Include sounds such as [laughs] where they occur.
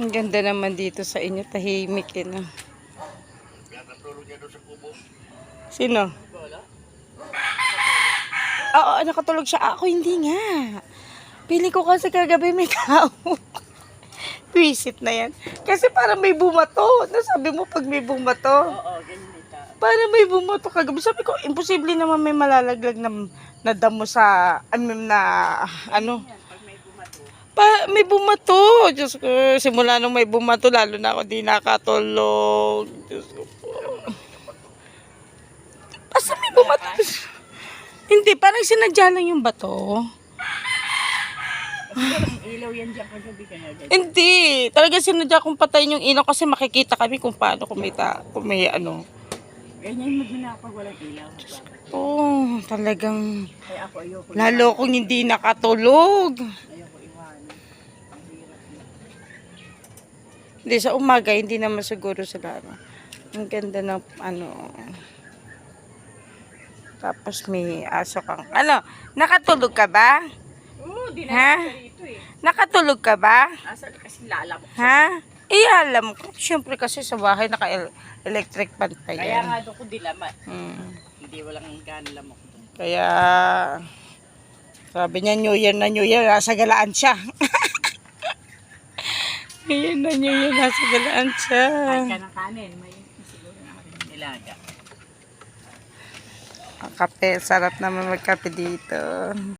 Ang ganda naman dito sa inyo, tahimik eh, no? Sino? Oo, nakatulog siya. Ako hindi nga. Pili ko kasi kagabi may tao. [laughs] Visit na yan. Kasi parang may bumato. Nasabi mo pag may bumato. Oo, ganyan. Parang may bumato kagabi. Sabi ko, imposible naman may malalaglag na, na damo sa, ano na, ano. Yan, pag may bumato. Pa, may bumato. Diyos ko, simula nung may bumato, lalo na ako di nakatulog. Diyos ko po. Basta may bumato. Hindi, parang sinadya lang yung bato. Ilaw yan dyan kaya ganyan. Hindi, talaga sinadya kong patayin yung ilaw kasi makikita kami kung paano kumita, kung may ano. Ganyan mo din pag walang ilaw. Oh, talagang Kaya ako ayoko. lalo kong hindi nakatulog. Ayoko iwanan. Ang hirap na. Hindi, sa umaga, hindi naman siguro sila. ano. Ang ganda ng ano. Tapos may aso kang, ano, nakatulog ka ba? Oo, di na dito eh. Nakatulog ka ba? Asa kasi lalamok. Ha? Eh, alam ko. Siyempre kasi sa bahay naka-electric fan pa Kaya yan. nga doon ko dilamat. Hmm. Hindi walang gan lamok. Kaya, sabi niya, New Year na New Year, nasa galaan siya. [laughs] Year na New Year, nasa galaan siya. Kahit ka ng kanin, may siguro na nilaga. Ang kape, sarap naman magkape dito.